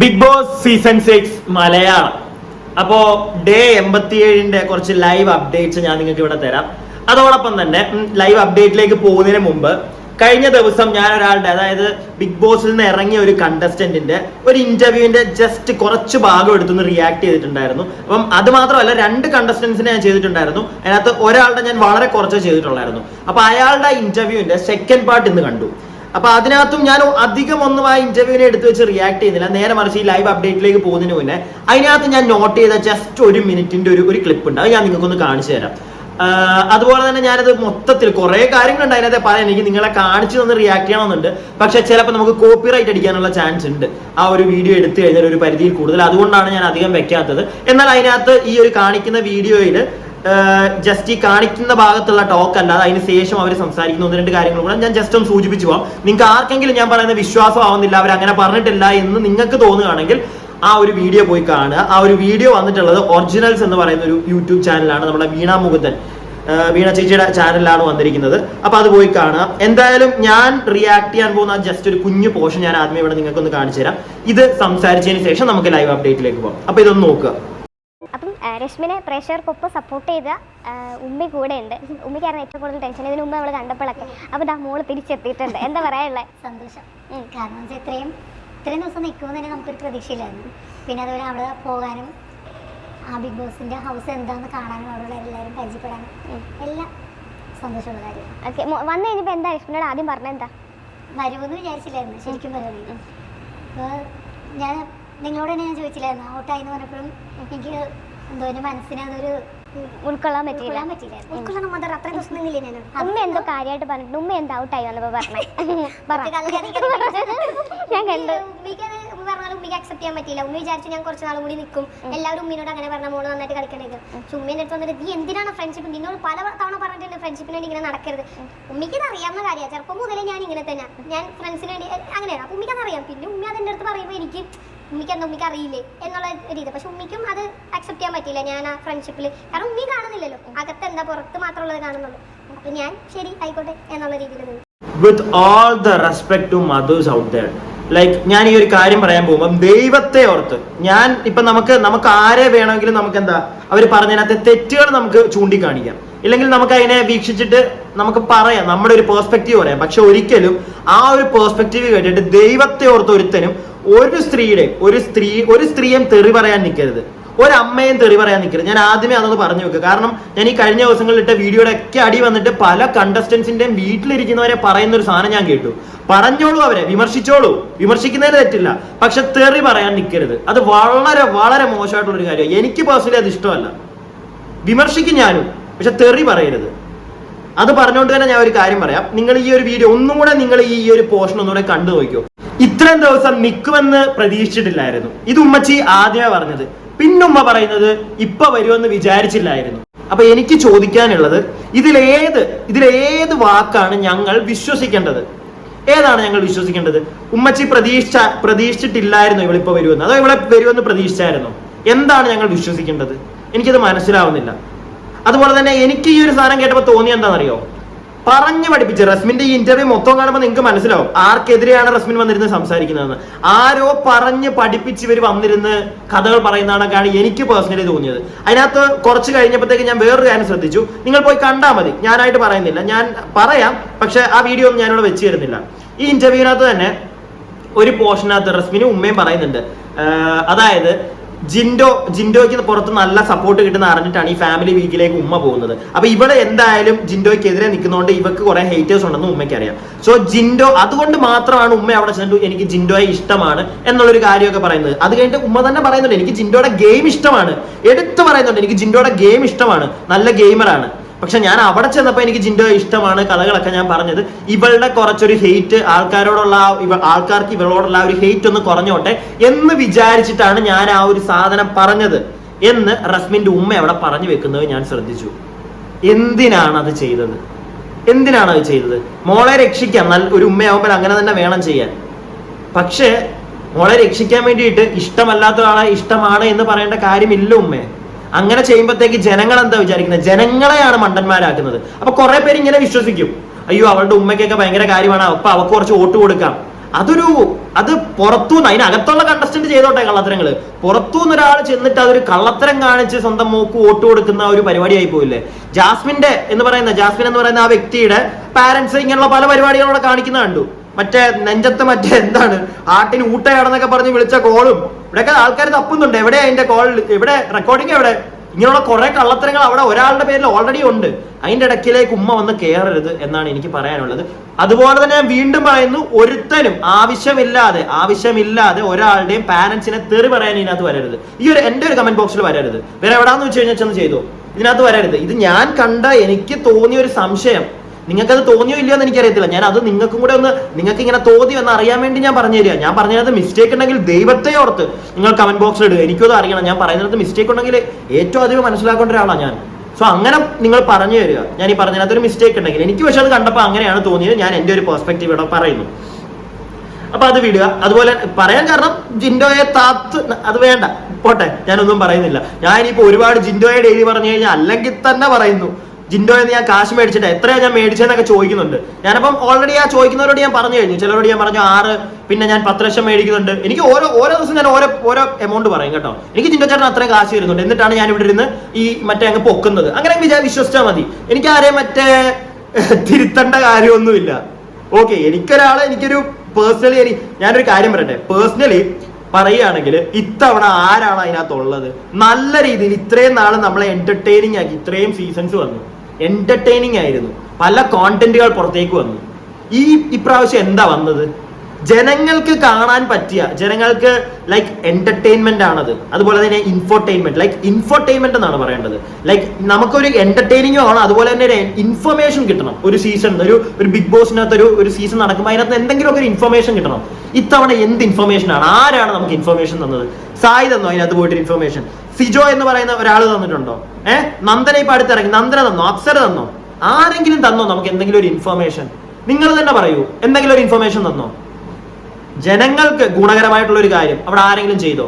Bigg Boss season six Malayalam. അപ്പോ day എൺപത്തിയേഴിന്റെ കുറച്ച് live updates ഞാൻ നിങ്ങൾക്ക് ഇവിടെ തരാം. അതോടൊപ്പം തന്നെ ലൈവ് അപ്ഡേറ്റിലേക്ക് പോകുന്നതിന് മുമ്പ് കഴിഞ്ഞ ദിവസം ഞാൻ ഒരാളുടെ അതായത് ബിഗ് ബോസിൽ നിന്ന് ഇറങ്ങിയ ഒരു കണ്ടസ്റ്റന്റിന്റെ ഒരു ഇന്റർവ്യൂവിന്റെ ജസ്റ്റ് കുറച്ച് ഭാഗം എടുത്തുനിന്ന് റിയാക്ട് ചെയ്തിട്ടുണ്ടായിരുന്നു. അപ്പം അത് മാത്രമല്ല രണ്ട് കണ്ടസ്റ്റൻസിനെ ഞാൻ ചെയ്തിട്ടുണ്ടായിരുന്നു. അതിനകത്ത് ഒരാളുടെ ഞാൻ വളരെ കുറച്ച് ചെയ്തിട്ടുള്ളായിരുന്നു. അപ്പൊ അയാളുടെ ഇന്റർവ്യൂവിന്റെ സെക്കൻഡ് പാർട്ട് ഇന്ന് കണ്ടു. അപ്പൊ അതിനകത്തും ഞാൻ അധികം ഒന്നും ആ ഇന്റർവ്യൂവിനെ എടുത്ത് വെച്ച് റിയാക്ട് ചെയ്യുന്നില്ല. നേരെ മറിച്ച് ഈ ലൈവ് അപ്ഡേറ്റിലേക്ക് പോകുന്നതിന് മുന്നേ അതിനകത്ത് ഞാൻ നോട്ട് ചെയ്ത ജസ്റ്റ് ഒരു മിനിറ്റിന്റെ ഒരു ഒരു ക്ലിപ്പ് ഉണ്ട്. അത് ഞാൻ നിങ്ങൾക്കൊന്ന് കാണിച്ചു തരാം. അതുപോലെ തന്നെ ഞാനത് മൊത്തത്തിൽ കുറെ കാര്യങ്ങളുണ്ട് അതിനകത്ത് പറയാൻ. എനിക്ക് നിങ്ങളെ കാണിച്ചു തന്ന് റിയാക്ട് ചെയ്യണമെന്നുണ്ട്. പക്ഷെ ചിലപ്പോൾ നമുക്ക് കോപ്പിറൈറ്റ് അടിക്കാനുള്ള ചാൻസ് ഉണ്ട്. ആ ഒരു വീഡിയോ എടുത്തു കഴിഞ്ഞാൽ ഒരു പരിധിയിൽ കൂടുതൽ. അതുകൊണ്ടാണ് ഞാൻ അധികം വെക്കാത്തത്. എന്നാൽ അതിനകത്ത് ഈ ഒരു കാണിക്കുന്ന വീഡിയോയിൽ ജസ്റ്റ് ഈ കാണിക്കുന്ന ഭാഗത്തുള്ള ടോക്ക് അല്ലാതെ അതിന് ശേഷം അവർ സംസാരിക്കുന്ന ഒന്ന് രണ്ട് കാര്യങ്ങൾ കൂടെ ഞാൻ ജസ്റ്റ് ഒന്ന് സൂചിപ്പിച്ചു പോവാം. നിങ്ങൾക്ക് ആർക്കെങ്കിലും ഞാൻ പറയുന്ന വിശ്വാസം ആവുന്നില്ല അവർ അങ്ങനെ പറഞ്ഞിട്ടില്ല എന്ന് നിങ്ങൾക്ക് തോന്നുകയാണെങ്കിൽ ആ ഒരു വീഡിയോ പോയി കാണുക. ആ ഒരു വീഡിയോ വന്നിട്ടുള്ളത് ഒറിജിനൽസ് എന്ന് പറയുന്ന ഒരു യൂട്യൂബ് ചാനലാണ് നമ്മുടെ വീണ മുകുന്ദൻ. വീണ ചേച്ചിയുടെ ചാനലിലാണ് വന്നിരിക്കുന്നത്. അപ്പൊ അത് പോയി കാണുക. എന്തായാലും ഞാൻ റിയാക്ട് ചെയ്യാൻ പോകുന്ന ജസ്റ്റ് ഒരു കുഞ്ഞു പോർഷൻ ഞാൻ ആദ്യമേ ഇവിടെ നിങ്ങൾക്കൊന്ന് കാണിച്ചു തരാം. ഇത് സംസാരിച്ചതിന് ശേഷം നമുക്ക് ലൈവ് അപ്ഡേറ്റിലേക്ക് പോകാം അപ്പൊ ഇതൊന്ന് നോക്കുക. അപ്പം രശ്മിനെ പ്രേക്ഷകർക്കൊപ്പം സപ്പോർട്ട് ചെയ്ത ഉമ്മി കൂടെ ഉണ്ട് ഉമ്മിക്കായിരുന്നു ഏറ്റവും കൂടുതൽ ടെൻഷൻ ഇതിന് മുമ്പ് നമ്മൾ കണ്ടപ്പോഴൊക്കെ അപ്പോൾ ദാ മോൾ തിരിച്ചെത്തിയിട്ടുണ്ട്. എന്താ പറയാനുള്ളത് സന്തോഷം. കാരണം വെച്ചാൽ ഇത്രയും ഇത്രയും ദിവസം നിൽക്കുമെന്ന് തന്നെ നമുക്കൊരു പ്രതീക്ഷയില്ലായിരുന്നു. പിന്നെ അതുപോലെ അവിടെ പോകാനും ആ ബിഗ് ബോസിന്റെ ഹൗസ് എന്താണെന്ന് കാണാനും അവിടെയുള്ള എല്ലാവരും പരിചയപ്പെടാനും എല്ലാം സന്തോഷമുള്ള കാര്യമാണ്. ഓക്കെ വന്നു കഴിഞ്ഞപ്പോൾ എന്താ രശ്മിനോട് ആദ്യം പറഞ്ഞത് എന്താ? വരുമെന്ന് വിചാരിച്ചില്ലായിരുന്നു. ശരിക്കും പറയുന്നത് ഞാൻ നിങ്ങളോട് തന്നെ ഞാൻ ചോദിച്ചില്ലായിരുന്നു ഔട്ടായി എന്ന് പറഞ്ഞപ്പോഴും എനിക്ക് എന്തോ എന്റെ മനസ്സിന് അതൊരു ഉൾക്കൊള്ളാൻ പറ്റിയില്ല. ഉൾക്കൊള്ളാൻ മദർ. അത്ര ദിവസം നിന്നില്ലേ ഞാൻ ഉമ്മ എന്തോ കാര്യമായിട്ട് പറഞ്ഞിട്ട് ഉമ്മ എന്താ ഔട്ടായി? വന്നപ്പോൾ പറഞ്ഞേ. പറ. ഞാൻ കണ്ടു. പറഞ്ഞാലും ഉമ്മിക്ക് അക്സെപ്റ്റ് ചെയ്യാൻ പറ്റില്ല ഉമ്മ വിചാരിച്ചു ഞാൻ കുറച്ച് നാളും കൂടി നിൽക്കും. എല്ലാവരും ഉമ്മിനോട് അങ്ങനെ പറഞ്ഞ മോൾ നന്നായിട്ട് കളിക്കണത്. പക്ഷെ ഉമ്മേന്റെ അടുത്ത് വന്നിട്ട് നീ എന്തിനാണ് ഫ്രണ്ട്ഷിപ്പ് നിന്നോട് പല തവണ പറഞ്ഞിട്ടുണ്ട് ഫ്രണ്ട്ഷിപ്പിന് വേണ്ടി ഇങ്ങനെ നടക്കരുത്. ഉമ്മിക്ക് ഇത് അറിയാവുന്ന കാര്യമാണ്. ചെറുപ്പം മുതലേ ഞാൻ ഇങ്ങനെ തന്നെ. ഞാൻ ഫ്രണ്ട്സിന് വേണ്ടി അങ്ങനെയാണ്. അപ്പം ഉമ്മിക്ക് അതറിയാം പിന്നെ ഉമ്മ അതിന്റെ അടുത്ത് പറയുമ്പോൾ എനിക്ക് ഉമ്മിക്ക് എന്താ ഉമ്മിക്ക് അറിയില്ലേ എന്നുള്ള രീതി. പക്ഷെ ഉമ്മിക്കും അത് അക്സെപ്റ്റ് ചെയ്യാൻ പറ്റിയില്ല. ഞാൻ ആ ഫ്രണ്ട്ഷിപ്പിൽ കാരണം ഉമ്മി കാണുന്നില്ലല്ലോ. അകത്ത് എന്താ പുറത്ത് മാത്രമുള്ളത് കാണുന്നുള്ളൂ. അപ്പൊ ഞാൻ ശരി ആയിക്കോട്ടെ എന്നുള്ള രീതിയിൽ നിന്നു. With all the respect to mothers out there like ഞാൻ ഈ ഒരു കാര്യം പറയാൻ പോകുമ്പോൾ ദൈവത്തെ ഓർത്ത് ഞാൻ ഇപ്പൊ നമുക്ക് നമുക്ക് ആരെ വേണമെങ്കിലും നമുക്ക് എന്താ അവർ പറഞ്ഞതിനകത്തെ തെറ്റുകൾ നമുക്ക് ചൂണ്ടിക്കാണിക്കാം. ഇല്ലെങ്കിൽ നമുക്ക് അതിനെ വീക്ഷിച്ചിട്ട് നമുക്ക് പറയാം. നമ്മുടെ ഒരു പേഴ്സ്പെക്റ്റീവ് പറയാം. പക്ഷെ ഒരിക്കലും ആ ഒരു പേഴ്സ്പെക്റ്റീവ് കേട്ടിട്ട് ദൈവത്തെ ഓർത്ത് ഒരുത്തനും ഒരു സ്ത്രീയുടെ ഒരു സ്ത്രീ ഒരു സ്ത്രീയും തെറി പറയാൻ നിൽക്കരുത്. ഒരമ്മയും തെറി പറയാൻ നിൽക്കരുത്. ഞാൻ ആദ്യമേ അതൊന്ന് പറഞ്ഞു വെക്കുക കാരണം ഞാൻ ഈ കഴിഞ്ഞ ദിവസങ്ങളിൽ ഇട്ട വീഡിയോയുടെ ഒക്കെ അടി വന്നിട്ട് പല കണ്ടസ്റ്റൻസിന്റെയും വീട്ടിലിരിക്കുന്നവരെ പറയുന്ന ഒരു സാധനം ഞാൻ കേട്ടു. പറഞ്ഞോളൂ അവരെ. വിമർശിച്ചോളൂ. വിമർശിക്കുന്നതിന് തെറ്റില്ല. പക്ഷെ തെറി പറയാൻ നിൽക്കരുത്. അത് വളരെ വളരെ മോശമായിട്ടുള്ള ഒരു കാര്യമാണ്. എനിക്ക് പേഴ്സണലി അത് ഇഷ്ടമല്ല. വിമർശിക്കും ഞാനും. പക്ഷെ തെറി പറയരുത്. അത് പറഞ്ഞുകൊണ്ട് തന്നെ ഞാൻ ഒരു കാര്യം പറയാം. നിങ്ങൾ ഈ ഒരു വീഡിയോ ഒന്നും കൂടെ നിങ്ങൾ ഈ ഒരു പോർഷൻ ഒന്നുകൂടെ കണ്ടു നോക്കിയോ ഇത്രയും ദിവസം നിൽക്കുമെന്ന് പ്രതീക്ഷിച്ചിട്ടില്ലായിരുന്നു. ഇത് ഉമ്മച്ചി ആദ്യമേ പറഞ്ഞത്. പിന്നുമ്മ പറയുന്നത് ഇപ്പൊ വരുമെന്ന് വിചാരിച്ചില്ലായിരുന്നു. അപ്പൊ എനിക്ക് ചോദിക്കാനുള്ളത് ഇതിലേത് ഇതിലേത് വാക്കാണ് ഞങ്ങൾ വിശ്വസിക്കേണ്ടത്? ഏതാണ് ഞങ്ങൾ വിശ്വസിക്കേണ്ടത്? ഉമ്മച്ചി പ്രതീക്ഷ പ്രതീക്ഷിച്ചിട്ടില്ലായിരുന്നു ഇവളിപ്പോ വരുമെന്ന്. അതോ ഇവളെ വരുമെന്ന് പ്രതീക്ഷിച്ചായിരുന്നു? എന്താണ് ഞങ്ങൾ വിശ്വസിക്കേണ്ടത്? എനിക്കത് മനസ്സിലാവുന്നില്ല. അതുപോലെ തന്നെ എനിക്ക് ഈ ഒരു സാധനം കേട്ടപ്പോൾ തോന്നി എന്താണെന്നറിയോ? പറഞ്ഞു പഠിപ്പിച്ച് റസ്മിന്റെ ഈ ഇന്റർവ്യൂ മൊത്തം കാണുമ്പോൾ നിങ്ങൾക്ക് മനസ്സിലാവും ആർക്കെതിരെയാണ് റസ്മിൻ വന്നിരുന്ന് സംസാരിക്കുന്നതെന്ന്. ആരോ പറഞ്ഞ് പഠിപ്പിച്ച് ഇവർ വന്നിരുന്ന് കഥകൾ പറയുന്നതാണൊക്കെയാണ് എനിക്ക് പേഴ്സണലി തോന്നിയത്. അതിനകത്ത് കുറച്ച് കഴിഞ്ഞപ്പോഴത്തേക്ക് ഞാൻ വേറൊരു കാര്യം ശ്രദ്ധിച്ചു. നിങ്ങൾ പോയി കണ്ടാൽ മതി. ഞാനായിട്ട് പറയുന്നില്ല. ഞാൻ പറയാം പക്ഷെ ആ വീഡിയോ ഒന്നും ഞാനിവിടെ വെച്ച് തരുന്നില്ല. ഈ ഇന്റർവ്യൂവിനകത്ത് തന്നെ ഒരു പോർഷനകത്ത് റസ്മിനും ഉമ്മയും പറയുന്നുണ്ട്. അതായത് ജിൻഡോ ജിൻഡോയ്ക്ക് പുറത്ത് നല്ല സപ്പോർട്ട് കിട്ടുന്ന അറിഞ്ഞിട്ടാണ് ഈ ഫാമിലി വീക്കിലേക്ക് ഉമ്മ പോകുന്നത്. അപ്പൊ ഇവിടെ എന്തായാലും ജിൻഡോയ്ക്കെതിരെ നിൽക്കുന്നതുകൊണ്ട് ഇവക്ക് കുറെ ഹേറ്റേഴ്സ് ഉണ്ടെന്ന് ഉമ്മയ്ക്ക് അറിയാം സോ ജിൻഡോ അതുകൊണ്ട് മാത്രമാണ് ഉമ്മ അവിടെ ചെന്നു എനിക്ക് ജിൻഡോയെ ഇഷ്ടമാണ് എന്നുള്ളൊരു കാര്യമൊക്കെ പറയുന്നത്. അത് കഴിഞ്ഞിട്ട് ഉമ്മ തന്നെ പറയുന്നുണ്ട് എനിക്ക് ജിൻഡോയുടെ ഗെയിം ഇഷ്ടമാണ്. എടുത്തു പറയുന്നുണ്ട് എനിക്ക് ജിൻഡോയുടെ ഗെയിം ഇഷ്ടമാണ്. നല്ല ഗെയിമറാണ് പക്ഷെ ഞാൻ അവിടെ ചെന്നപ്പോൾ എനിക്ക് ജിൻഡോ ഇഷ്ടമാണ് കഥകളൊക്കെ ഞാൻ പറഞ്ഞത്. ഇവളുടെ കുറച്ചൊരു ഹെയ്റ്റ് ആൾക്കാരോടുള്ള ആൾക്കാർക്ക് ഇവളോടുള്ള ഒരു ഹെയ്റ്റ് ഒന്ന് കുറഞ്ഞോട്ടെ എന്ന് വിചാരിച്ചിട്ടാണ് ഞാൻ ആ ഒരു സാധനം പറഞ്ഞത് എന്ന് റസ്മിന്റെ ഉമ്മ അവിടെ പറഞ്ഞു വെക്കുന്നത് ഞാൻ ശ്രദ്ധിച്ചു. എന്തിനാണ് അത് ചെയ്തത്? എന്തിനാണ് അത് ചെയ്തത്? മോളെ രക്ഷിക്കാം. നല്ല ഒരു ഉമ്മയാവുമ്പോൾ അങ്ങനെ തന്നെ വേണം ചെയ്യാൻ. പക്ഷെ മോളെ രക്ഷിക്കാൻ വേണ്ടിയിട്ട് ഇഷ്ടമല്ലാത്ത ആളെ ഇഷ്ടമാണ് എന്ന് പറയേണ്ട കാര്യമില്ല ഉമ്മേ. അങ്ങനെ ചെയ്യുമ്പോഴത്തേക്ക് ജനങ്ങൾ എന്താ വിചാരിക്കുന്നത്? ജനങ്ങളെയാണ് മണ്ടന്മാരാക്കുന്നത്. അപ്പൊ കുറെ പേര് ഇങ്ങനെ വിശ്വസിക്കും. അയ്യോ അവളുടെ ഉമ്മയ്ക്കൊക്കെ ഭയങ്കര കാര്യമാണ്. അപ്പൊ അവക്ക് കുറച്ച് വോട്ട് കൊടുക്കാം. അതൊരു അത് പുറത്തുനിന്ന് അതിനകത്തുള്ള കണ്ടസ്റ്റന്റ് ചെയ്തോട്ടെ കള്ളത്തരങ്ങൾ പുറത്തുനിന്ന് ഒരാൾ ചെന്നിട്ട് അതൊരു കള്ളത്തരം കാണിച്ച് സ്വന്തം മോക്ക് വോട്ട് കൊടുക്കുന്ന ഒരു പരിപാടിയായി പോയില്ലേ? ജാസ്മിന്റെ എന്ന് പറയുന്ന ജാസ്മിൻ എന്ന് പറയുന്ന ആ വ്യക്തിയുടെ പാരന്റ്സ് ഇങ്ങനെയുള്ള പല പരിപാടികളോടെ കാണിക്കുന്ന കണ്ടു. മറ്റേ നെഞ്ചത്ത് മറ്റേ എന്താണ്? ആട്ടിന് ഊട്ടയാണെന്നൊക്കെ പറഞ്ഞ് വിളിച്ച കോളും. ഇവിടെയൊക്കെ ആൾക്കാർ തപ്പുന്നുണ്ട്. എവിടെ അതിന്റെ കോൾ? എവിടെ റെക്കോർഡിംഗ് എവിടെ? ഇങ്ങനെയുള്ള കുറെ കള്ളത്തരങ്ങൾ അവിടെ ഒരാളുടെ പേരിൽ ഓൾറെഡി ഉണ്ട്. അതിന്റെ ഇടയ്ക്കിലേക്ക് ഉമ്മ വന്ന് കയറരുത് എന്നാണ് എനിക്ക് പറയാനുള്ളത്. അതുപോലെ തന്നെ ഞാൻ വീണ്ടും പറയുന്നു ഒരുത്തനും ആവശ്യമില്ലാതെ ആവശ്യമില്ലാതെ ഒരാളുടെയും പാരന്റ്സിനെ തെറി പറയാൻ ഇതിനകത്ത് വരരുത്. ഈ ഒരു എന്റെ ഒരു കമന്റ് ബോക്സിൽ വരരുത്. വേറെ എവിടാന്ന് വെച്ച് കഴിഞ്ഞാൽ ചെന്ന് ചെയ്തു. ഇതിനകത്ത് വരരുത്. ഇത് ഞാൻ കണ്ട എനിക്ക് തോന്നിയ ഒരു സംശയം. നിങ്ങൾക്കത് തോന്നിയോ ഇല്ലയോ എന്ന് എനിക്കറിയത്തില്ല. ഞാൻ അത് നിങ്ങൾക്കും കൂടെ ഒന്ന് നിങ്ങൾക്ക് ഇങ്ങനെ തോന്നിയോ എന്ന് അറിയാൻ വേണ്ടി ഞാൻ പറഞ്ഞു തരിക. ഞാൻ പറഞ്ഞത് മിസ്റ്റേക്ക് ഉണ്ടെങ്കിൽ ദൈവത്തെ ഓർത്ത് നിങ്ങൾ കമന്റ് ബോക്സിൽ ഇടുക എനിക്കത് അറിയണം. ഞാൻ പറയുന്നത് മിസ്റ്റേക്ക് ഉണ്ടെങ്കിൽ ഏറ്റവും അധികം മനസ്സിലാക്കേണ്ട ഒരാളാണ് ഞാൻ. സോ അങ്ങനെ നിങ്ങൾ പറഞ്ഞു തരിക. ഞാൻ ഈ പറഞ്ഞതിനകത്ത് ഒരു മിസ്റ്റേക്ക് ഉണ്ടെങ്കിൽ. എനിക്ക് പക്ഷെ അത് കണ്ടപ്പോൾ അങ്ങനെയാണ് തോന്നിയത്. ഞാൻ എന്റെ ഒരു പെർസ്പെക്റ്റീവ് ഇവിടെ പറയുന്നു. അപ്പൊ അത് വിടുക. അതുപോലെ പറയാൻ കാരണം ജിൻഡോയെ താത്ത് അത് വേണ്ട. പോട്ടെ ഞാനൊന്നും പറയുന്നില്ല. ഞാൻ ഇനിയിപ്പോ ഒരുപാട് ജിൻഡോയെ ഡെയിലി പറഞ്ഞു കഴിഞ്ഞാൽ അല്ലെങ്കിൽ തന്നെ പറയുന്നു. ജിൻഡോയെ ഞാൻ കാശ് മേടിച്ചിട്ട് എത്രയാണ് ഞാൻ മേടിച്ചതെന്നൊക്കെ ചോദിക്കുന്നുണ്ട്. ഞാനപ്പം ഓൾറെഡി ആ ചോദിക്കുന്നവരോട് ഞാൻ പറഞ്ഞു കഴിഞ്ഞു. ചിലരോട് ഞാൻ പറഞ്ഞു ആറ് പിന്നെ ഞാൻ പത്ത് ലക്ഷം മേടിക്കുന്നുണ്ട്. എനിക്ക് ഓരോ ഓരോ ദിവസം ഞാൻ ഓരോ ഓരോ എമൗണ്ട് പറയും കേട്ടോ. എനിക്ക് ജിൻഡോ ചേട്ടൻ അത്രയും കാശ് വരുന്നുണ്ട്. എന്നിട്ടാണ് ഞാൻ ഇവിടെ ഇരുന്ന് ഈ മറ്റേ അങ്ങ് പൊക്കുന്നത്. അങ്ങനെ വിചാ വിശ്വസിച്ചാൽ മതി. എനിക്ക് ആരെയും മറ്റേ തിരുത്തേണ്ട കാര്യമൊന്നുമില്ല. ഓക്കെ എനിക്കൊരാളെ എനിക്കൊരു പേഴ്സണലി എനിക്ക് ഞാനൊരു കാര്യം പറയട്ടെ. പേഴ്സണലി പറയുകയാണെങ്കിൽ ഇത്തവണ ആരാണ് അതിനകത്തുള്ളത്? നല്ല രീതിയിൽ ഇത്രയും നാൾ നമ്മളെ എന്റർടൈനിങ് ആക്കി ഇത്രയും സീസൺസ് വന്നു. എന്റർടൈനിങ് ആയിരുന്നു. പല കോണ്ടന്റുകൾ പുറത്തേക്ക് വന്നു. ഈ ഇപ്രാവശ്യം എന്താ വന്നത്? ജനങ്ങൾക്ക് കാണാൻ പറ്റിയ ജനങ്ങൾക്ക് ലൈക്ക് എന്റർടൈൻമെന്റ് ആണത്. അതുപോലെ തന്നെ ഇൻഫോർടൈൻമെന്റ് ലൈക്ക് ഇൻഫോർടൈൻമെന്റ് എന്നാണ് പറയേണ്ടത്. ലൈക്ക് നമുക്കൊരു എന്റർടൈനിങ്ങും ആണ് അതുപോലെ തന്നെ ഒരു ഇൻഫർമേഷൻ കിട്ടണം. ഒരു സീസൺ ഒരു ഒരു ബിഗ് ബോസിനകത്ത് ഒരു ഒരു സീസൺ നടക്കുമ്പോൾ അതിനകത്ത് എന്തെങ്കിലുമൊക്കെ ഒരു ഇൻഫർമേഷൻ കിട്ടണം. ഇത്തവണ എന്ത് ഇൻഫർമേഷൻ ആണ്? ആരാണ് നമുക്ക് ഇൻഫർമേഷൻ തന്നത്? സായി തന്നോ അതിനകത്ത് പോയിട്ട് ഇൻഫർമേഷൻ സിജോ എന്ന് പറയുന്ന ഒരാൾ തന്നിട്ടുണ്ടോ? ഏഹ് നന്ദന ഇപ്പൊ അടുത്തിറങ്ങി. നന്ദന തന്നോ? അപ്സര തന്നോ? ആരെങ്കിലും തന്നോ നമുക്ക് എന്തെങ്കിലും ഒരു ഇൻഫർമേഷൻ നിങ്ങൾ തന്നെ പറയൂ. എന്തെങ്കിലും ഒരു ഇൻഫർമേഷൻ തന്നോ? ജനങ്ങൾക്ക് ഗുണകരമായിട്ടുള്ള ഒരു കാര്യം അവിടെ ആരെങ്കിലും ചെയ്തോ?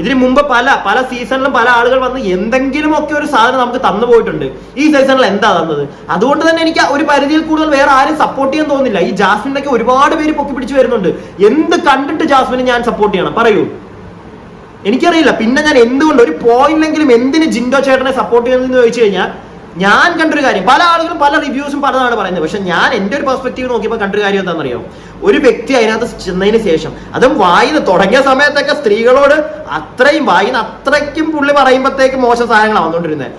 ഇതിന് മുമ്പ് പല പല സീസണിലും പല ആളുകൾ വന്ന് എന്തെങ്കിലും ഒക്കെ ഒരു സാധനം നമുക്ക് തന്നു പോയിട്ടുണ്ട്. ഈ സീസണിൽ എന്താ തന്നത്? അതുകൊണ്ട് തന്നെ എനിക്ക് ഒരു പരിധിയിൽ കൂടുതൽ വേറെ ആരും സപ്പോർട്ട് ചെയ്യാൻ തോന്നുന്നില്ല. ഈ ജാസ്മിനൊക്കെ ഒരുപാട് പേര് പൊക്കി പിടിച്ച് വരുന്നുണ്ട്. എന്ത് കണ്ടിട്ട് ജാസ്മിനെ ഞാൻ സപ്പോർട്ട് ചെയ്യണം? പറയൂ. എനിക്കറിയില്ല. പിന്നെ ഞാൻ എന്തുകൊണ്ട് ഒരു പോയിന്റിലെങ്കിലും എന്തിന് ജിൻഡോ ചേട്ടനെ സപ്പോർട്ട് ചെയ്യുന്നതെന്ന് ചോദിച്ചു കഴിഞ്ഞാൽ ഞാൻ കണ്ടൊരു കാര്യം. പല ആളുകളും പല റിവ്യൂസും പലതാണ് പറയുന്നത്. പക്ഷെ ഞാൻ എന്റെ ഒരു പെർസ്പെക്റ്റീവ് നോക്കിയപ്പോൾ കണ്ടൊരു കാര്യം എന്താണെന്നറിയോ? ഒരു വ്യക്തി അതിനകത്ത് ചെന്നതിന് ശേഷം അതും വായിന്ന് തുടങ്ങിയ സമയത്തൊക്കെ സ്ത്രീകളോട് അത്രയും വായിന്ന് അത്രയ്ക്കും പുള്ളി പറയുമ്പോഴത്തേക്ക് മോശം സാധനങ്ങളാണ് വന്നുകൊണ്ടിരുന്നത്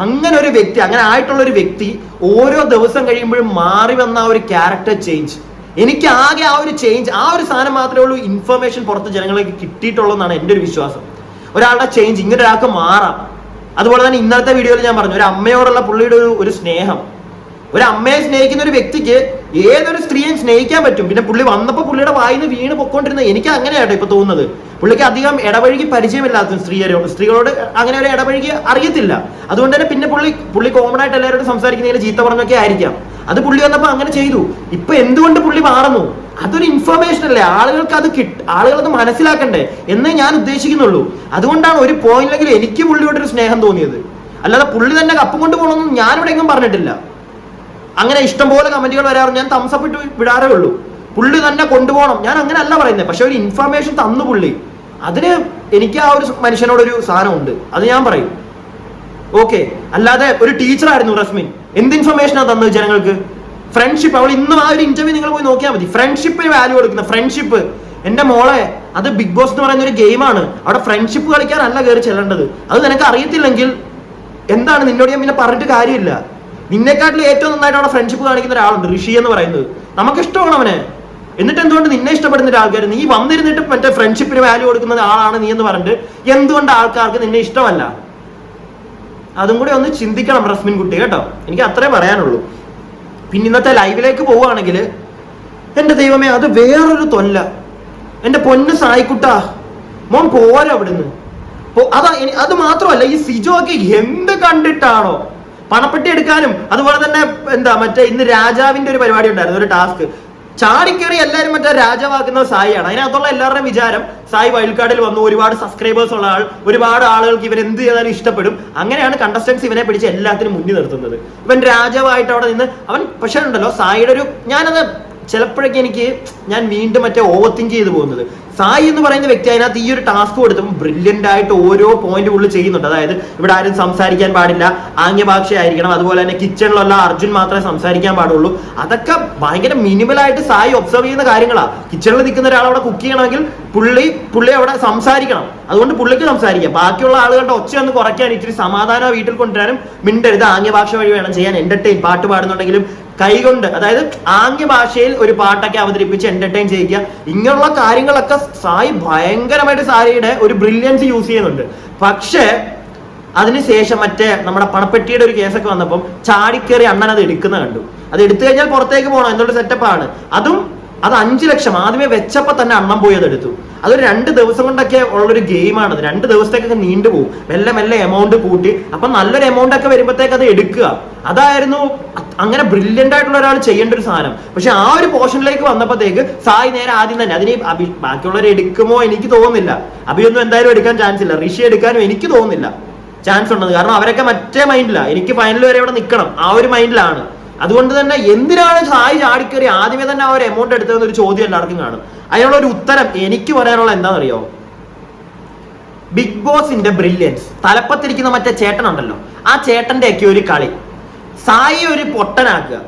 അങ്ങനെ ഒരു വ്യക്തി അങ്ങനെ ആയിട്ടുള്ള ഒരു വ്യക്തി ഓരോ ദിവസം കഴിയുമ്പോഴും മാറി വന്ന ആ ഒരു ക്യാരക്ടർ ചേഞ്ച് എനിക്ക് ആകെ ആ ഒരു ചേഞ്ച് ആ ഒരു സാധനം മാത്രമേ ഉള്ളൂ ഇൻഫർമേഷൻ പുറത്ത് ജനങ്ങൾക്ക് കിട്ടിയിട്ടുള്ളൂ എന്നാണ് എന്റെ ഒരു വിശ്വാസം. ഒരാളുടെ ചേഞ്ച് ഇങ്ങനെ ഒരാൾക്ക് മാറാം. അതുപോലെ തന്നെ ഇന്നത്തെ വീഡിയോയിൽ ഞാൻ പറഞ്ഞു ഒരു അമ്മയോടുള്ള പുള്ളിയുടെ ഒരു ഒരു സ്നേഹം. ഒരു അമ്മയെ സ്നേഹിക്കുന്ന ഒരു വ്യക്തിക്ക് ഏതൊരു സ്ത്രീയും സ്നേഹിക്കാൻ പറ്റും. പിന്നെ പുള്ളി വന്നപ്പോൾ പുള്ളിയുടെ വായിന്ന് വീണ് പൊക്കോണ്ടിരുന്നത് എനിക്ക് അങ്ങനെയാട്ടോ ഇപ്പൊ തോന്നുന്നത്. പുള്ളിക്ക് അധികം ഇടവഴുകി പരിചയമില്ലാത്ത സ്ത്രീയരോട് സ്ത്രീകളോട് അങ്ങനെ ഒരു ഇടവഴുകി അറിയത്തില്ല. അതുകൊണ്ട് തന്നെ പിന്നെ പുള്ളി പുള്ളി കോമൺ ആയിട്ട് എല്ലാവരോടും സംസാരിക്കുന്നതിന് ചീത്ത പറഞ്ഞൊക്കെ ആയിരിക്കാം. അത് പുള്ളി വന്നപ്പോൾ അങ്ങനെ ചെയ്തു. ഇപ്പൊ എന്തുകൊണ്ട് പുള്ളി മാറുന്നു? അതൊരു ഇൻഫർമേഷൻ അല്ലേ? ആളുകൾക്ക് അത് കിട്ട ആളുകൾക്ക് മനസ്സിലാക്കണ്ടേ? എന്നേ ഞാൻ ഉദ്ദേശിക്കുന്നുള്ളൂ. അതുകൊണ്ടാണ് ഒരു പോയിന്റിലെങ്കിലും എനിക്ക് പുള്ളിയോട് ഒരു സ്നേഹം തോന്നിയത്. അല്ലാതെ പുള്ളി തന്നെ കപ്പം കൊണ്ട് പോകണമെന്നും ഞാനിവിടെ എങ്ങും പറഞ്ഞിട്ടില്ല. അങ്ങനെ ഇഷ്ടംപോലെ കമന്റുകൾ വരാറ് ഞാൻ തംസപ്പിട്ട് വിടാറേ ഉള്ളൂ. പുള്ളി തന്നെ കൊണ്ടുപോകണം. ഞാൻ അങ്ങനെ അല്ല പറയുന്നത് പക്ഷെ ഒരു ഇൻഫർമേഷൻ തന്നു പുള്ളി. അതിന് എനിക്ക് ആ ഒരു മനുഷ്യനോടൊരു സാധനമുണ്ട്. അത് ഞാൻ പറയും. ഓക്കെ അല്ലാതെ ഒരു ടീച്ചറായിരുന്നു റസ്മിൻ. എന്ത് ഇൻഫർമേഷനാണ് തന്നത് ജനങ്ങൾക്ക്? ഫ്രണ്ട്ഷിപ്പ് അവൾ ഇന്നും ആ ഒരു ഇന്റർവ്യൂ നിങ്ങൾ പോയി നോക്കിയാൽ മതി. ഫ്രണ്ട്ഷിപ്പിന് വാല്യൂ കൊടുക്കുന്ന ഫ്രണ്ട്ഷിപ്പ് എന്റെ മോളെ അത് ബിഗ് ബോസ് എന്ന് പറയുന്ന ഒരു ഗെയിമാണ് അവിടെ ഫ്രണ്ട്ഷിപ്പ് കളിക്കാനല്ല കയറി ചെല്ലേണ്ടത്. അത് നിനക്ക് അറിയത്തില്ലെങ്കിൽ എന്താണ് നിന്നോട് ഞാൻ പിന്നെ പറഞ്ഞിട്ട് കാര്യമില്ല. നിന്നെക്കാട്ടിൽ ഏറ്റവും നന്നായിട്ട് അവിടെ ഫ്രണ്ട്ഷിപ്പ് കാണിക്കുന്ന ഒരാളുണ്ട് ഋഷി എന്ന് പറയുന്നത്. നമുക്ക് ഇഷ്ടമാണ് അവനെ. എന്നിട്ട് എന്തുകൊണ്ട് നിന്നെ ഇഷ്ടപ്പെടുന്ന ഒരു ആൾക്കാർ നീ വന്നിരുന്നിട്ട് മറ്റേ ഫ്രണ്ട്ഷിപ്പിന് വാല്യൂ കൊടുക്കുന്ന ആളാണ് നീ എന്ന് പറഞ്ഞിട്ട് എന്തുകൊണ്ട് ആൾക്കാർക്ക് നിന്നെ ഇഷ്ടമല്ല? അതും കൂടി ഒന്ന് ചിന്തിക്കണം റസ്മിൻ കുട്ടി കേട്ടോ. എനിക്ക് അത്രേ പറയാനുള്ളൂ. പിന്നെ ഇന്നത്തെ ലൈവിലേക്ക് പോവുകയാണെങ്കിൽ എന്റെ ദൈവമേ അത് വേറൊരു തൊല്ല. എന്റെ പൊന്ന് സായിക്കുട്ടാ മോൻ പോരാ അവിടുന്ന്. അതാ അത് മാത്രമല്ല ഈ സിജോ ഒക്കെ എന്ത് കണ്ടിട്ടാണോ? പണപ്പെട്ടി എടുക്കാനും അതുപോലെ തന്നെ എന്താ മറ്റേ ഇന്ന് രാജാവിന്റെ ഒരു പരിപാടി ഉണ്ടായിരുന്നു ഒരു ടാസ്ക്. ചാടിക്കേറി എല്ലാവരും മറ്റേ രാജാവാക്കുന്ന സായിയാണ്. അതിനകത്തുള്ള എല്ലാവരുടെയും വിചാരം സായി വൈൽഡ് കാർഡിൽ വന്നു. ഒരുപാട് സബ്സ്ക്രൈബേഴ്സ് ഉള്ള ആൾ ഒരുപാട് ആളുകൾക്ക് ഇവൻ എന്ത് ചെയ്താലും ഇഷ്ടപ്പെടും. അങ്ങനെയാണ് കണ്ടസ്റ്റൻസ് ഇവനെ പിടിച്ച് എല്ലാത്തിനും മുന്നിൽ നിർത്തുന്നത്. ഇവൻ രാജാവായിട്ട് അവിടെ നിന്ന് അവൻ പക്ഷേ ഉണ്ടല്ലോ സായിയുടെ ഒരു ഞാനത് ചിലപ്പോഴൊക്കെ എനിക്ക് ഞാൻ വീണ്ടും മറ്റേ ഓവർ തിങ്ക് ചെയ്തു പോകുന്നത്. സായി എന്ന് പറയുന്ന വ്യക്തി അതിനകത്ത് ഈ ഒരു ടാസ്ക് കൊടുത്തപ്പോൾ ബ്രില്യന്റ് ആയിട്ട് ഓരോ പോയിന്റ് ഉള്ളിൽ ചെയ്യുന്നുണ്ട്. അതായത് ഇവിടെ ആരും സംസാരിക്കാൻ പാടില്ല. ആംഗ്യഭാഷയായിരിക്കണം. അതുപോലെ തന്നെ കിച്ചണിലുള്ള അർജുൻ മാത്രമേ സംസാരിക്കാൻ പാടുള്ളൂ. അതൊക്കെ ഭയങ്കര മിനിമലായിട്ട് സായി ഒബ്സർവ് ചെയ്യുന്ന കാര്യങ്ങളാണ് കിച്ചണിൽ നിൽക്കുന്ന ഒരാൾ അവിടെ കുക്ക് ചെയ്യണമെങ്കിൽ പുള്ളി പുള്ളി അവിടെ സംസാരിക്കണം. അതുകൊണ്ട് പുള്ളിക്ക് സംസാരിക്കാം. ബാക്കിയുള്ള ആളുകളുടെ ഒച്ച ഒന്ന് കുറയ്ക്കാൻ ഇച്ചിരി സമാധാനം വീട്ടിൽ കൊണ്ടുവരാനും മിണ്ടരുത്. ആംഗ്യഭാഷ വഴി വേണം ചെയ്യാൻ. എന്റർടൈൻ പാട്ട് പാടുന്നുണ്ടെങ്കിലും കൈകൊണ്ട് അതായത് ആംഗ്യ ഭാഷയിൽ ഒരു പാട്ടൊക്കെ അവതരിപ്പിച്ച് എന്റർടൈൻ ചെയ്യിക്കുക. ഇങ്ങനെയുള്ള കാര്യങ്ങളൊക്കെ സായി ഭയങ്കരമായിട്ട് സായിയുടെ ഒരു ബ്രില്യൻസ് യൂസ് ചെയ്യുന്നുണ്ട്. പക്ഷേ അതിനുശേഷം മറ്റേ നമ്മുടെ പണപ്പെട്ടിയുടെ ഒരു കേസൊക്കെ വന്നപ്പം ചാടിക്കേറി അണ്ണൻ അത് എടുക്കുന്ന കണ്ടു. അത് എടുത്തു കഴിഞ്ഞാൽ പുറത്തേക്ക് പോകണം എന്നുള്ള സെറ്റപ്പാണ് അതും അത് അഞ്ചു ലക്ഷം. ആദ്യമേ വെച്ചപ്പോ തന്നെ അണ്ണം പോയി അത് എടുത്തു. അതൊരു രണ്ട് ദിവസം കൊണ്ടൊക്കെ ഉള്ളൊരു ഗെയിമാണത് രണ്ട് ദിവസത്തേക്കൊക്കെ നീണ്ടുപോകും മെല്ലെ മെല്ലെ എമൗണ്ട് കൂട്ടി. അപ്പൊ നല്ലൊരു എമൗണ്ട് ഒക്കെ വരുമ്പോഴത്തേക്ക് അത് എടുക്കുക. അതായിരുന്നു അങ്ങനെ ബ്രില്യന്റ് ആയിട്ടുള്ള ഒരാൾ ചെയ്യേണ്ട ഒരു സാധനം. പക്ഷെ ആ ഒരു പോർഷനിലേക്ക് വന്നപ്പോഴത്തേക്ക് സായി നേരെ ആദ്യം തന്നെ അതിന് ബാക്കിയുള്ളവരെ എടുക്കുമോ എനിക്ക് തോന്നുന്നില്ല. അഭിയൊന്നും എന്തായാലും എടുക്കാൻ ചാൻസ് ഇല്ല. ഋഷി എടുക്കാനും എനിക്ക് തോന്നുന്നില്ല. ചാൻസ് ഉണ്ടെന്ന്. കാരണം അവരൊക്കെ മറ്റേ മൈൻഡിലാണ് എനിക്ക് ഫൈനൽ വരെ ഇവിടെ നിൽക്കണം ആ ഒരു മൈൻഡിലാണ് അതുകൊണ്ട് തന്നെ എന്തിനാണ് സായി ചാടിക്കറി? ആദ്യമേ തന്നെ ആ ഒരു എമൗണ്ട് എടുത്തതെന്ന് ഒരു ചോദ്യം എല്ലാവർക്കും കാണും. അതിനുള്ള ഒരു ഉത്തരം എനിക്ക് പറയാനുള്ള എന്താണെന്നറിയോ? ബിഗ് ബോസിന്റെ ബ്രില്യൻസ് തലപ്പത്തിരിക്കുന്ന മറ്റേ ചേട്ടനുണ്ടല്ലോ. ആ ചേട്ടന്റെ ഒക്കെ ഒരു കളി. സായി ഒരു പൊട്ടനാക്കുക.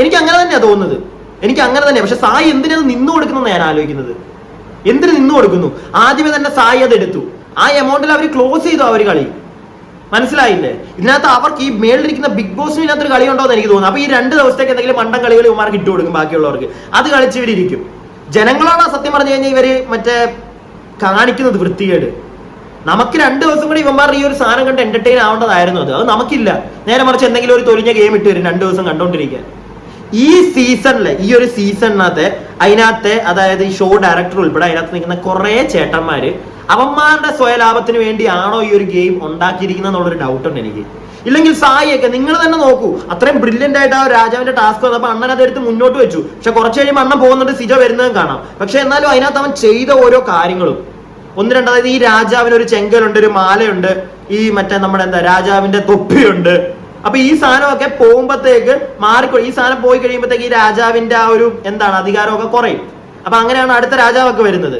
എനിക്ക് അങ്ങനെ തന്നെയാ തോന്നുന്നത്. എനിക്ക് അങ്ങനെ തന്നെ പക്ഷെ സായി എന്തിനത് നിന്നു കൊടുക്കുന്നു ഞാൻ ആലോചിക്കുന്നത്? എന്തിന് നിന്നു കൊടുക്കുന്നു? ആദ്യമേ തന്നെ സായി അത് എടുത്തു. ആ എമൗണ്ടിൽ അവർ ക്ലോസ് ചെയ്തു ആ ഒരു കളി. മനസ്സിലായില്ലേ? ഇതിനകത്ത് അവർക്ക് ഈ മേളിലിരിക്കുന്ന ബിഗ് ബോസിന് ഇതിനകത്ത് ഒരു കളി ഉണ്ടോ എന്ന് എനിക്ക് തോന്നുന്നു. അപ്പൊ ഈ രണ്ട് ദിവസത്തേക്ക് എന്തെങ്കിലും മണ്ടൻ കളികൾ ഇവന്മാർക്ക് ഇട്ട് കൊടുക്കും ബാക്കിയുള്ളവർക്ക്. അത് കളിച്ച് ഇവരിയ്ക്കും ജനങ്ങളോടാ സത്യം പറഞ്ഞു കഴിഞ്ഞാൽ ഇവർ മറ്റേ കാണിക്കുന്നത് വൃത്തികേട്. നമുക്ക് രണ്ട് ദിവസം കൂടി ഇവന്മാരുടെ ഈ ഒരു സാധനം കണ്ട് എന്റർടൈൻ ആവേണ്ടതായിരുന്നു അത്. അത് നമുക്കില്ല. നേരെ മറിച്ച് എന്തെങ്കിലും ഒരു തൊലിഞ്ഞ ഗെയിം ഇട്ട് വരും രണ്ട് ദിവസം കണ്ടോണ്ടിരിക്കാൻ. ഈ സീസണിലെ ഈ ഒരു സീസണിനകത്തെ അതിനകത്തെ അതായത് ഈ ഷോ ഡയറക്ടർ ഉൾപ്പെടെ അതിനകത്ത് നിൽക്കുന്ന കുറെ ചേട്ടന്മാര് അവന്മാരുടെ സ്വയലാഭത്തിന് വേണ്ടിയാണോ ഈ ഒരു ഗെയിം ഉണ്ടാക്കിയിരിക്കുന്നത് എന്നുള്ളൊരു ഡൗട്ട് ഉണ്ട് എനിക്ക്. ഇല്ലെങ്കിൽ സായിയൊക്കെ നിങ്ങൾ തന്നെ നോക്കൂ. അത്രയും ബ്രില്യന്റ് ആയിട്ട് ആ രാജാവിന്റെ ടാസ്ക് വന്നപ്പോൾ അണ്ണൻ അതെടുത്ത് മുന്നോട്ട് വെച്ചു. പക്ഷെ കുറച്ച് കഴിയുമ്പോൾ അണ്ണൻ പോകുന്നുണ്ട് സിജ വരുന്നതും കാണാം. പക്ഷെ എന്നാലും അതിനകത്ത് അവൻ ചെയ്ത ഓരോ കാര്യങ്ങളും. ഒന്ന് രണ്ട് അതായത് ഈ രാജാവിന് ഒരു ചെങ്കലുണ്ട് ഒരു മാലയുണ്ട് ഈ മറ്റേ നമ്മുടെ എന്താ രാജാവിന്റെ തൊപ്പിയുണ്ട്. അപ്പൊ ഈ സാധനമൊക്കെ പോകുമ്പോഴത്തേക്ക് മാറിക്കൊ ഈ സാധനം പോയി കഴിയുമ്പോഴത്തേക്ക് ഈ രാജാവിന്റെ ആ ഒരു എന്താണ് അധികാരമൊക്കെ കുറയും. അപ്പൊ അങ്ങനെയാണ് അടുത്ത രാജാവൊക്കെ വരുന്നത്.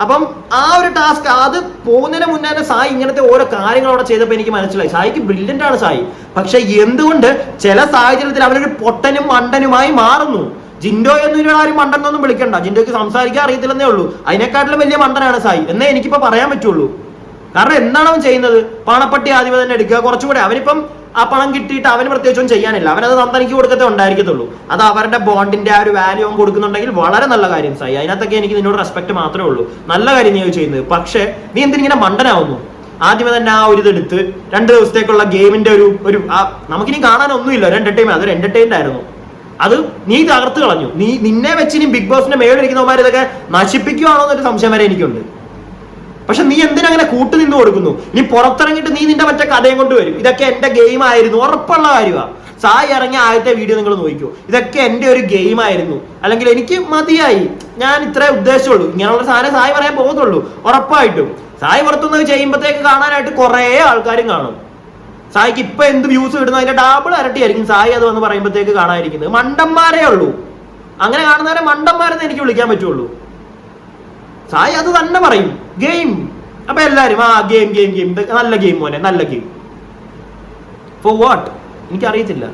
അപ്പം ആ ഒരു ടാസ്ക് അത് പോകുന്നതിന് മുന്നേ തന്നെ സായി ഇങ്ങനത്തെ ഓരോ കാര്യങ്ങൾ അവിടെ ചെയ്തപ്പോൾ എനിക്ക് മനസ്സിലായി. സായിക്ക് ബ്രില്യന്റ് ആണ് സായി. പക്ഷെ എന്തുകൊണ്ട് ചില സാഹചര്യത്തിൽ അവരൊരു പൊട്ടനും മണ്ടനുമായി മാറുന്നു? ജിൻഡോ എന്നൊരു ആരും മണ്ടനൊന്നും വിളിക്കണ്ട. ജിൻഡോക്ക് സംസാരിക്കാൻ അറിയത്തില്ലെന്നേ ഉള്ളൂ. അതിനെക്കാട്ടിലും വലിയ മണ്ടനാണ് സായി. എന്നേ എനിക്കിപ്പോ പറയാൻ പറ്റുള്ളൂ. കാരണം എന്താണ് അവൻ ചെയ്യുന്നത്? പാണപ്പട്ടി ആദ്യമേ തന്നെ എടുക്കുക. കുറച്ചുകൂടെ അവനിപ്പം ആ പണം കിട്ടിയിട്ട് അവന് പ്രത്യേകിച്ചൊന്നും ചെയ്യാനില്ല. അവനത് നന്ദനിക്ക് കൊടുക്കത്തേ ഉണ്ടായിരിക്കത്തുള്ളൂ. അത് അവരുടെ ബോണ്ടിന്റെ ആ ഒരു വാല്യൂ അവൻ കൊടുക്കുന്നുണ്ടെങ്കിൽ വളരെ നല്ല കാര്യം സായി. അതിനകത്തൊക്കെ എനിക്ക് നിന്നോട് റെസ്പെക്ട് മാത്രമേ ഉള്ളൂ. നല്ല കാര്യം നീ ചെയ്യുന്നത്. പക്ഷേ നീ എന്തിനിങ്ങനെ മണ്ടനാവുന്നു? ആദ്യമേ തന്നെ ആ ഒരു ഇതെടുത്ത് രണ്ട് ദിവസത്തേക്കുള്ള ഗെയിമിന്റെ ഒരു ഒരു നമുക്കിനി കാണാനൊന്നുമില്ല. ഒരു എന്റർടൈൻമെന്റ് അതൊരു എന്റർടൈൻമെന്റ് ആയിരുന്നു. അത് നീ തകർത്ത് കളഞ്ഞു. നീ നിന്നെ വെച്ച് ഇനി ബിഗ് ബോസിന്റെ മേളിലിരിക്കുന്നവന്മാർ ഇതൊക്കെ നശിപ്പിക്കുവാണോ എന്നൊരു സംശയം വരെ എനിക്കുണ്ട്. പക്ഷെ നീ എന്തിനങ്ങനെ കൂട്ടു നിന്ന് കൊടുക്കുന്നു? നീ പുറത്തിറങ്ങിയിട്ട് നീ നിന്റെ മറ്റേ കഥയും കൊണ്ട് വരും. ഇതൊക്കെ എന്റെ ഗെയിം ആയിരുന്നു. ഉറപ്പുള്ള കാര്യമാണ് സായി ഇറങ്ങിയ ആദ്യത്തെ വീഡിയോ നിങ്ങൾ നോക്കൂ ഇതൊക്കെ എന്റെ ഒരു ഗെയിം ആയിരുന്നു. അല്ലെങ്കിൽ എനിക്ക് മതിയായി. ഞാൻ ഇത്രേ ഉദ്ദേശമുള്ളൂ ഇങ്ങനെയുള്ള സാധനം സായി പറയാൻ പോകത്തുള്ളൂ ഉറപ്പായിട്ടും. സായി പുറത്തുനിന്ന് ചെയ്യുമ്പോഴത്തേക്ക് കാണാനായിട്ട് കുറേ ആൾക്കാരും കാണും. സായിക്ക് ഇപ്പൊ എന്ത് വ്യൂസ് ഇടുന്നു? അതിന്റെ ഡബിൾ ഇരട്ടിയായിരിക്കും സായി അത് വന്ന് പറയുമ്പോഴത്തേക്ക് കാണാതിരിക്കുന്നത് മണ്ടന്മാരേ ഉള്ളൂ. അങ്ങനെ കാണുന്നവരെ മണ്ടന്മാരെന്ന് എനിക്ക് വിളിക്കാൻ പറ്റുള്ളൂ. സായി അത് തന്നെ പറയും. ഗെയിം അപ്പൊ എല്ലാരും ആ ഗെയിം ഗെയിം ഗെയിം നല്ല ഗെയിം മോനെ നല്ല ഗെയിം ഫോർ വാട്ട് എനിക്കറിയത്തില്ല.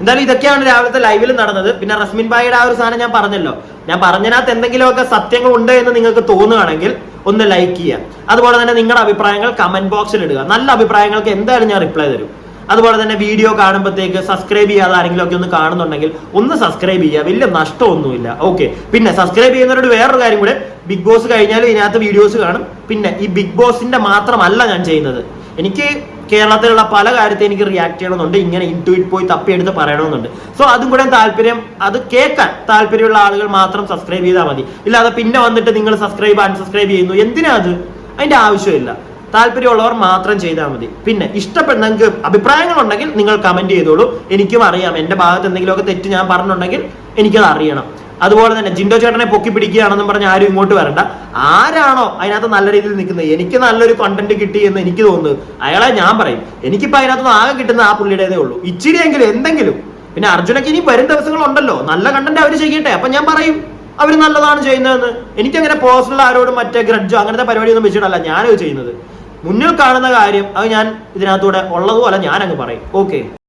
എന്തായാലും ഇതൊക്കെയാണ് രാവിലത്തെ ലൈവിൽ നടന്നത്. പിന്നെ റസ്മിൻ ഭായിയുടെ ആ ഒരു സാധനം ഞാൻ പറഞ്ഞല്ലോ. ഞാൻ പറഞ്ഞതിനകത്ത് എന്തെങ്കിലുമൊക്കെ സത്യങ്ങൾ ഉണ്ട് എന്ന് നിങ്ങൾക്ക് തോന്നുകയാണെങ്കിൽ ഒന്ന് ലൈക്ക് ചെയ്യുക. അതുപോലെ തന്നെ നിങ്ങളുടെ അഭിപ്രായങ്ങൾ കമന്റ് ബോക്സിൽ ഇടുക. നല്ല അഭിപ്രായങ്ങൾക്ക് എന്തായാലും ഞാൻ റിപ്ലൈ തരും. അതുപോലെ തന്നെ വീഡിയോ കാണുമ്പോഴത്തേക്ക് സബ്സ്ക്രൈബ് ചെയ്യാതെ ആരെങ്കിലും ഒക്കെ ഒന്ന് കാണുന്നുണ്ടെങ്കിൽ ഒന്ന് സബ്സ്ക്രൈബ് ചെയ്യുക. വലിയ നഷ്ടമൊന്നുമില്ല. ഓക്കെ പിന്നെ സബ്സ്ക്രൈബ് ചെയ്യുന്നവരോട് വേറൊരു കാര്യം കൂടെ. ബിഗ് ബോസ് കഴിഞ്ഞാലും ഇതിനകത്ത് വീഡിയോസ് കാണും. പിന്നെ ഈ ബിഗ് ബോസിന്റെ മാത്രമല്ല ഞാൻ ചെയ്യുന്നത്. എനിക്ക് കേരളത്തിലുള്ള പല കാര്യത്തെ എനിക്ക് റിയാക്ട് ചെയ്യണമെന്നുണ്ട്. ഇങ്ങനെ ഇന്റുവിറ്റ് പോയി തപ്പിയെടുത്ത് പറയണമെന്നുണ്ട്. സോ അതും കൂടെ താല്പര്യം അത് കേൾക്കാൻ താല്പര്യമുള്ള ആളുകൾ മാത്രം സബ്സ്ക്രൈബ് ചെയ്താൽ മതി. ഇല്ലാതെ പിന്നെ വന്നിട്ട് നിങ്ങൾ സബ്സ്ക്രൈബ് അൺസബ്സ്ക്രൈബ് ചെയ്യുന്നു. എന്തിനാ അത്? അതിന്റെ ആവശ്യമില്ല. താല്പര്യമുള്ളവർ മാത്രം ചെയ്താൽ മതി. പിന്നെ ഇഷ്ടപ്പെട്ട നിങ്ങൾക്ക് അഭിപ്രായങ്ങൾ ഉണ്ടെങ്കിൽ നിങ്ങൾ കമന്റ് ചെയ്തോളൂ. എനിക്കും അറിയാം. എന്റെ ഭാഗത്ത് എന്തെങ്കിലുമൊക്കെ തെറ്റ് ഞാൻ പറഞ്ഞിട്ടുണ്ടെങ്കിൽ എനിക്കത് അറിയണം. അതുപോലെ തന്നെ ജിൻഡോ ചേട്ടനെ പൊക്കി പിടിക്കുകയാണെന്നും പറഞ്ഞ് ആരും ഇങ്ങോട്ട് വരണ്ട. ആരാണോ അതിനകത്ത് നല്ല രീതിയിൽ നിൽക്കുന്നത്? എനിക്ക് നല്ലൊരു കണ്ടന്റ് കിട്ടി എന്ന് എനിക്ക് തോന്നുന്നത്. അയാളെ ഞാൻ പറയും. എനിക്കിപ്പോൾ അതിനകത്ത് ആകെ കിട്ടുന്ന ആ പുള്ളിയുടേതേ ഉള്ളൂ. ഇച്ചിരിയെങ്കിലും എന്തെങ്കിലും. പിന്നെ അർജുനക്ക് ഇനി വരും ദിവസങ്ങളുണ്ടല്ലോ. നല്ല കണ്ടന്റ് അവർ ചെയ്യട്ടെ. അപ്പം ഞാൻ പറയും. അവർ നല്ലതാണ് ചെയ്യുന്നതെന്ന്. എനിക്കങ്ങനെ പേഴ്സണൽ ആരോടും മറ്റേ ഗ്രഡ്ജോ അങ്ങനത്തെ പരിപാടിയൊന്നും വെച്ചിട്ടല്ല ഞാനത് ചെയ്യുന്നത്. മുന്നിൽ കാണുന്ന കാര്യം അത് ഞാൻ ഇതിനകത്തൂടെ ഉള്ളതുപോലെ ഞാനങ്ങ് പറയും. ഓക്കെ